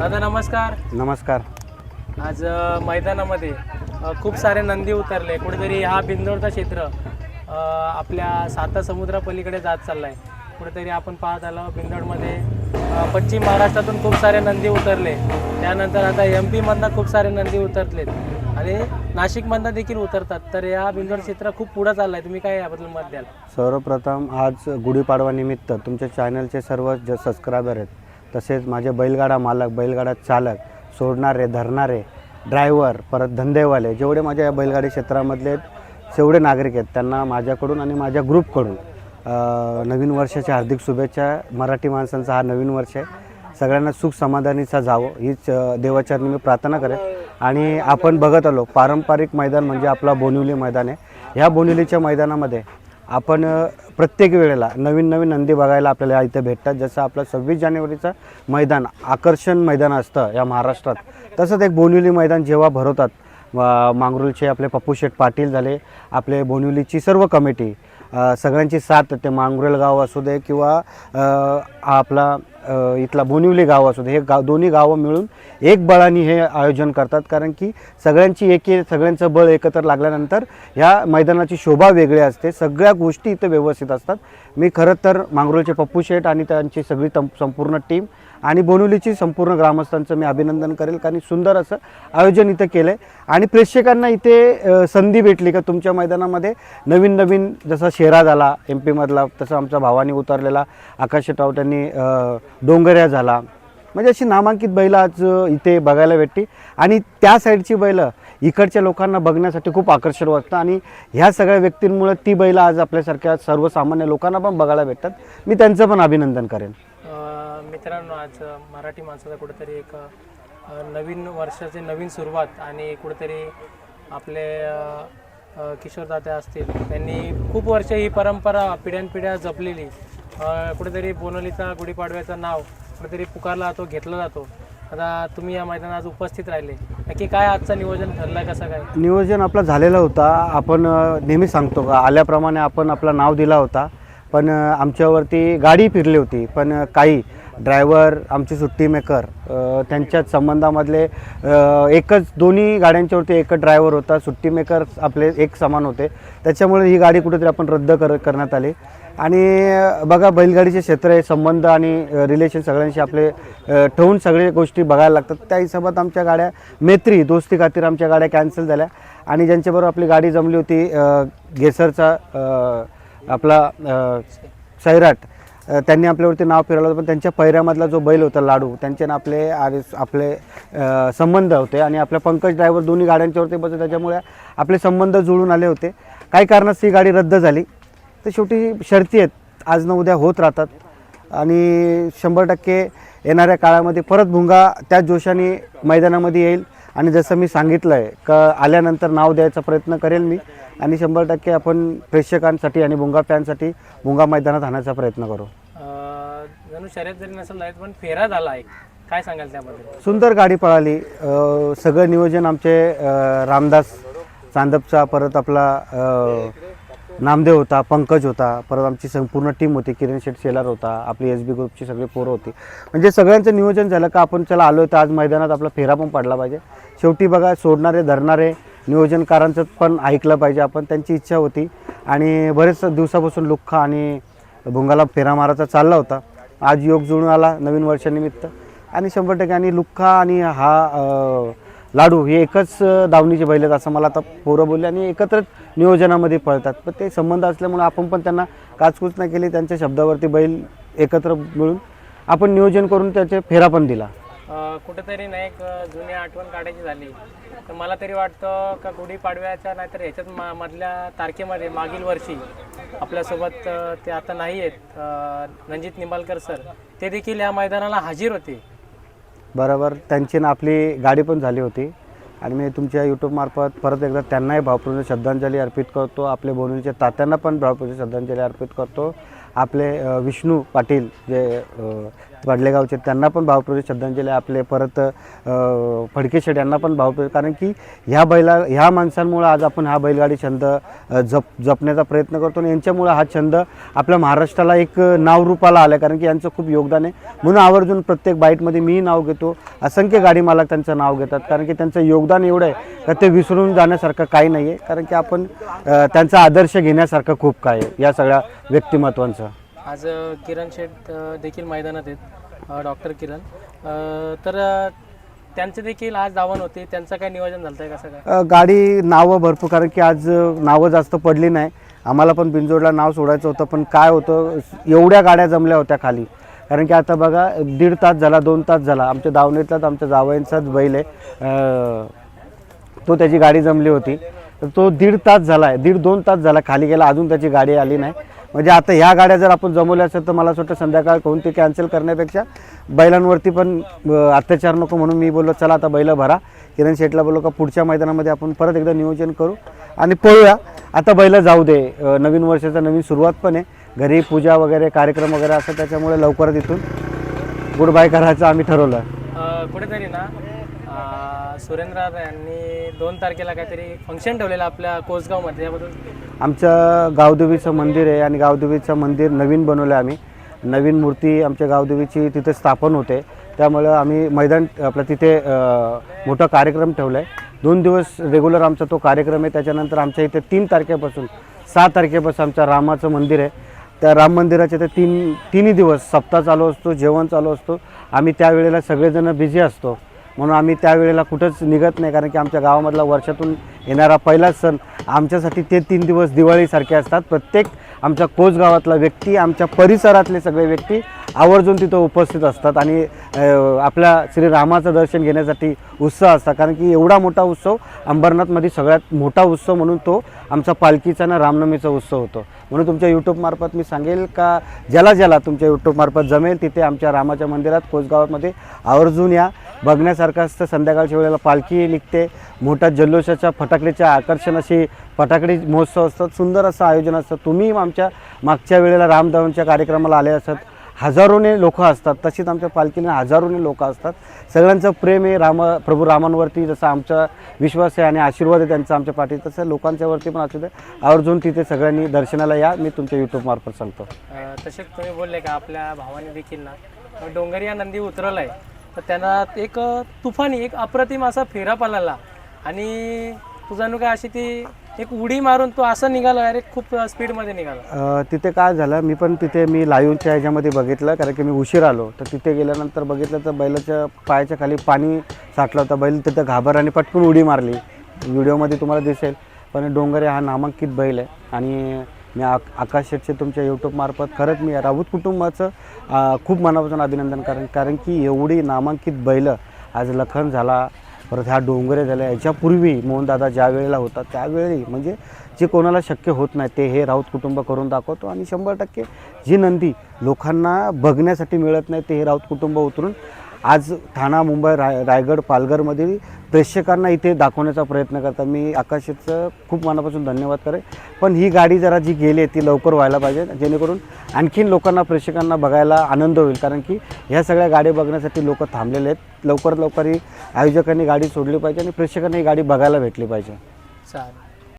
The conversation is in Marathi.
दादा नमस्कार. नमस्कार. आज अ, मैदानामध्ये अ, खूप सारे नंदी उतरले. कुठेतरी हा बिंदोडचा क्षेत्र अ, आपल्या साता समुद्रापलीकडे जात चाललाय. कुठेतरी आपण पाहत आलो बिंदोडमध्ये अ, पश्चिम महाराष्ट्रातून खूप सारे नंदी उतरले. त्यानंतर आता एम पीमधनं खूप सारे नंदी उतरलेत. आणि नाशिकमधनं देखील उतरतात. तर या बिंदोड क्षेत्र खूप पुढं चाललंय. तुम्ही काय याबद्दल मत द्याल? सर्वप्रथम आज गुढीपाडवा निमित्त तुमच्या चॅनलचे सर्व जे सबस्क्रायबर आहेत तसेच माझे बैलगाडा मालक बैलगाडा चालक सोडणारे धरणारे ड्रायव्हर परत धंदेवाले जेवढे माझ्या या बैलगाडी क्षेत्रामधले जेवढे नागरिक आहेत. त्यांना माझ्याकडून आणि माझ्या ग्रुपकडून नवीन वर्षाच्या हार्दिक शुभेच्छा. मराठी माणसांचा हा नवीन वर्ष आहे. सगळ्यांना सुख समाधानीचा जावं. हीच देवाच्या देवाचरणी मी प्रार्थना करेन. आणि आपण बघत आलो पारंपरिक मैदान म्हणजे आपला बोनिवली मैदान आहे. ह्या बोनिवलीच्या मैदानामध्ये आपण प्रत्येक वेळेला नवीन नवीन नंदी बघायला आपल्याला इथे भेटतात. जसं आपलं सव्वीस जानेवारीचं मैदान आकर्षण मैदान असतं या महाराष्ट्रात. तसंच एक बोनिवली मैदान जेव्हा भरवतात मांगरूळचे आपले पप्पू शेठ पाटील झाले आपले बोनिवलीची सर्व कमिटी सगळ्यांची साथ ते मांगरुळ गाव असू दे किंवा आपला इथला बोनिवली गाव असू दे हे गाव दोन्ही गावं मिळून एक बळाने हे आयोजन करतात. कारण की सगळ्यांची एक सगळ्यांचं बळ एकत्र लागल्यानंतर ह्या मैदानाची शोभा वेगळी असते. सगळ्या गोष्टी इथं व्यवस्थित असतात. मी खरं तर मांगरोळचे पप्पू शेठ आणि त्यांची सगळी तम संपूर्ण टीम आणि बोनुलीची संपूर्ण ग्रामस्थांचं मी अभिनंदन करेल कारण सुंदर असं आयोजन इथं केलं आहे आणि प्रेक्षकांना इथे संधी भेटली का तुमच्या मैदानामध्ये? नवीन नवीन जसा शेरा झाला एम पीमधला तसं आमचा भावानी उतरलेला आकाश टाव त्यांनी डोंगऱ्या झाला. म्हणजे अशी नामांकित बैलं आज इथे बघायला भेटली आणि त्या साईडची बैलं इकडच्या लोकांना बघण्यासाठी खूप आकर्षण वाटतं. आणि ह्या सगळ्या व्यक्तींमुळे ती बैलं आज आपल्यासारख्या सर्वसामान्य लोकांना पण बघायला भेटतात. मी त्यांचं पण अभिनंदन करेन. मित्रांनो आज मराठी माणसाचा कुठेतरी एक नवीन वर्षाची नवीन सुरुवात आणि कुठेतरी आपले किशोरदात्या असतील त्यांनी खूप वर्ष ही परंपरा पिढ्यानपिढ्या जपलेली. कुठेतरी बोनवलीचा गुढीपाडव्याचं नाव कुठेतरी पुकारला जातो घेतला जातो. आता तुम्ही या मैदानात आज उपस्थित राहिले. नक्की काय आजचं नियोजन ठरलं कसं काय? नियोजन आपला झालेला होता. आपण नेहमी सांगतो का आल्याप्रमाणे आपण आपलं नाव दिला होता. पण आमच्यावरती गाडी फिरली होती. पण काही ड्रायव्हर आमचे सुट्टी मेकर त्यांच्याच संबंधामधले एकच दोन्ही गाड्यांच्यावरती एकच ड्रायव्हर होता. सुट्टी मेकर आपले एक समान होते. त्याच्यामुळे ही गाडी कुठेतरी आपण रद्द कर करण्यात आली. आणि बघा बैलगाडीचे क्षेत्र आहे. संबंध आणि रिलेशन सगळ्यांशी आपले ठेवून सगळे गोष्टी बघायला लागतात. त्या हिशोबात आमच्या गाड्या मैत्री दोस्ती खातीर आमच्या गाड्या कॅन्सल झाल्या. आणि ज्यांच्याबरोबर आपली गाडी जमली होती गेसरचा आपला सैराट त्यांनी आपल्यावरती नाव फिरवलं होतं पण त्यांच्या पैऱ्यामधला जो बैल होता लाडू त्यांचे ना आपले आणि आपले संबंध होते आणि आपल्या पंकज ड्रायव्हर दोन्ही गाड्यांच्यावरती बसले त्याच्यामुळे आपले संबंध जुळून आले होते. काही कारणास ही गाडी रद्द झाली. तर शेवटी शर्ती आहेत. आज न उद्या होत राहतात. आणि शंभर टक्के येणाऱ्या काळामध्ये परत भुंगा त्याच जोशाने मैदानामध्ये येईल. आणि जसं मी सांगितलं आहे का आल्यानंतर नाव द्यायचा प्रयत्न करेल मी. आणि शंभर टक्के आपण प्रेक्षकांसाठी आणि भुंगा फॅनसाठी भुंगा मैदानात आणण्याचा प्रयत्न करू. अ, जणू शर्यत जरी नसेल जायचं पण फेरा झाला एक. काय सांगाल त्याबद्दल? सुंदर गाडी पळाली. सगळं नियोजन आमचे रामदास चांदपचा परत आपला नामदेव होता पंकज होता परत आमची संपूर्ण टीम होती किरण शेठ शेलार होता आपली एस बी ग्रुपची सगळी पोरं होती. म्हणजे सगळ्यांचं नियोजन झालं का आपण चला आलो तर आज मैदानात आपला फेरा पण पडला पाहिजे. शेवटी बघा सोडणारे धरणारे नियोजनकारांचं पण ऐकलं पाहिजे आपण. त्यांची इच्छा होती. आणि बरेच दिवसापासून लुख्खा आणि भुंगाला फेरा मारायचा चालला होता. आज योग जुळून आला नवीन वर्षानिमित्त. आणि शंभर टक्के आणि लुख्खा आणि हा लाडू हे एकच दावणीचे बैल आहेत असं मला आता पोरं बोलले आणि एकत्रच नियोजनामध्ये पळतात. पण ते संबंध असल्यामुळे आपण पण त्यांना काचकूच नाही केली. त्यांच्या शब्दावरती बैल एकत्र मिळून आपण नियोजन करून त्याचे फेरा पण दिला. कुठेतरी नाही एक जुन्या जुनी आठवण काढायची झाली. तर मला तरी वाटतं का गुढीपाडव्याच्या नाहीतर ह्याच्यात मा मधल्या तारखेमध्ये मागील वर्षी आपल्यासोबत ते आता नाही आहेत रणजित निंबालकर सर ते देखील या मैदानाला हजर होते. बरोबर. त्यांची ना आपली गाडी पण झाली होती. आणि मी तुमच्या यूट्यूबमार्फत परत एकदा त्यांनाही भावपूर्ण श्रद्धांजली अर्पित करतो. आपले बोनीच्या तात्यांना पण भावपूर्ण श्रद्धांजली अर्पित करतो. आपले विष्णू पाटील जे वडलेगावचे त्यांना पण भावपूर्ण श्रद्धांजली आपले परत अ, फडके शेठ यांना पण भावपूर्ण कारण की ह्या बैला ह्या माणसांमुळं आज आपण हा बैलगाडी छंद जप जपण्याचा प्रयत्न करतो. आणि यांच्यामुळं हा छंद आपल्या महाराष्ट्राला एक नावरूपाला आला कारण की यांचं खूप योगदान आहे. म्हणून आवर्जून प्रत्येक बाईटमध्ये मीही नाव घेतो. असंख्य गाडी मालक त्यांचं नाव घेतात. कारण की त्यांचं योगदान एवढं आहे का ते विसरून जाण्यासारखं काही नाही आहे कारण की आपण त्यांचा आदर्श घेण्यासारखं खूप काय आहे. या सगळ्या व्यक्तिमत्वांचं. आज किरण शेठ देखील मैदानात आहेत डॉक्टर किरण. तर त्यांचे देखील आज धावण होते. त्यांचं काय नियोजन झालं आहे कसं काय गाडी नावं भरपूर कारण की आज नावं जास्त पडली नाही. आम्हाला पण बिंजोडला नाव सोडायचं होतं पण काय होतं एवढ्या गाड्या जमल्या होत्या खाली. कारण की आता बघा दीड तास झाला दोन तास झाला. आमच्या दावणीतलाच आमच्या जावयांचाच बैल आहे. तो त्याची गाडी जमली होती. तर तो दीड तास झाला आहे दीड दोन तास झाला खाली गेला अजून त्याची गाडी आली नाही. म्हणजे आता ह्या गाड्या जर आपण जमवल्या असेल तर मला असं वाटतं संध्याकाळ कोणती कॅन्सल करण्यापेक्षा बैलांवरती पण अत्याचार नको म्हणून मी बोललो चला आता बैलं भरा. किरण शेटला बोललो का पुढच्या मैदानामध्ये आपण परत एकदा नियोजन करू. आणि पळूया. आता बैलं जाऊ दे. नवीन वर्षाचा नवीन सुरुवात पण आहे. घरी पूजा वगैरे कार्यक्रम वगैरे असं त्याच्यामुळे लवकरच इथून गुड बाय करायचं आम्ही ठरवलं. कुठेतरी ना सुरेंद्र यांनी दोन तारखेला काहीतरी फंक्शन ठेवलेलं आपल्या कोसगावमध्ये. याबद्दल आमचं गावदेवीचं मंदिर आहे आणि गावदेवीचं मंदिर नवीन बनवलं आहे आम्ही. नवीन मूर्ती आमच्या गावदेवीची तिथे स्थापन होते. त्यामुळं आम्ही मैदान आपलं तिथे मोठा कार्यक्रम ठेवला आहे दोन दिवस रेग्युलर आमचा तो कार्यक्रम आहे. त्याच्यानंतर आमच्या इथे तीन तारखेपासून सहा तारखेपासून आमचं रामाचं मंदिर आहे. त्या राम मंदिराचे ते तीन तिन्ही दिवस सप्ताह चालू असतो जेवण चालू असतो. आम्ही त्यावेळेला सगळेजण बिझी असतो. म्हणून आम्ही त्यावेळेला कुठंच निघत नाही कारण की आमच्या गावामधला वर्षातून येणारा पहिलाच सण आमच्यासाठी ते तीन दिवस दिवाळीसारखे असतात. प्रत्येक आमच्या कोच गावातला व्यक्ती आमच्या परिसरातले सगळे व्यक्ती आवर्जून तिथं उपस्थित असतात आणि आपल्या श्रीरामाचं दर्शन घेण्यासाठी उत्साह असतात. कारण की एवढा मोठा उत्सव अंबरनाथमध्ये सगळ्यात मोठा उत्सव म्हणून तो आमचा पालखीचा ना रामनवमीचा उत्सव होतो. म्हणून तुमच्या यूट्यूबमार्फत मी सांगेल का ज्याला ज्याला तुमच्या यूट्यूबमार्फत जमेल तिथे आमच्या रामाच्या मंदिरात कोसगावामध्ये आवर्जून या. बघण्यासारखं असतं संध्याकाळच्या वेळेला पालखी निघते. मोठ्या जल्लोषाच्या फटाकडीच्या आकर्षण अशी फटाकडी महोत्सव असतात. सुंदर असं आयोजन असतं. तुम्ही आमच्या मागच्या वेळेला रामधवनच्या कार्यक्रमाला आले असत. हजारोने लोक असतात. तशीच आमच्या पालखीने हजारोने लोक असतात. सगळ्यांचं प्रेम आहे. राम प्रभू रामांवरती जसं आमचा विश्वास आहे आणि आशीर्वाद आहे त्यांचा आमच्या पाठी तसं लोकांच्यावरती पण असू दे. आवर्जून तिथे सगळ्यांनी दर्शनाला या. मी तुमच्या यूट्यूबमार्फत सांगतो. तसेच तुम्ही बोलले का? आपल्या भावाने देखील ना. डोंगरिया नंदी उतरवलाय तर त्यांना एक तुफानी एक अप्रतिम असा फेरा पालाला. आणि तुझा काय अशी ती एक उडी मारून तो असं निघाला अरे खूप स्पीडमध्ये निघाला. अ, तिथे काय झालं मी पण तिथे मी लाईव्हच्या ह्याच्यामध्ये बघितलं कारण की मी उशीर आलो. तर तिथे गेल्यानंतर बघितलं तर बैलाच्या पायाच्या खाली पाणी साठलं होतं. बैल तिथं घाबर आणि पटकन उडी मारली. व्हिडिओमध्ये तुम्हाला दिसेल पण डोंगरे हा नामांकित बैल आहे. आणि मी आक आकाश शेटचे तुमच्या यूट्यूबमार्फत खरंच मी राऊत कुटुंबाचं अ, खूप मनापासून अभिनंदन कारण कारण की एवढी नामांकित बैलं आज लखन झाला परत ह्या डोंगरे झाल्या याच्यापूर्वी मोहनदादा ज्या वेळेला होता त्यावेळी म्हणजे जे कोणाला शक्य होत नाही ते हे राऊत कुटुंब करून दाखवतो. आणि शंभर टक्के जी नंदी लोकांना बघण्यासाठी मिळत नाही ते हे राऊत कुटुंब उतरून आज ठाणा मुंबई राय रायगड पालघरमधील प्रेक्षकांना इथे दाखवण्याचा प्रयत्न करतात. मी आकाशचं खूप मनापासून धन्यवाद करेन. पण ही गाडी जरा जी गेली आहे ती लवकर व्हायला पाहिजे. जेणेकरून आणखीन लोकांना प्रेक्षकांना बघायला आनंद होईल. कारण की ह्या सगळ्या गाडी बघण्यासाठी लोक थांबलेले आहेत. लवकरात लवकर ही आयोजकांनी गाडी सोडली पाहिजे आणि प्रेक्षकांना ही गाडी बघायला भेटली पाहिजे. चालेल.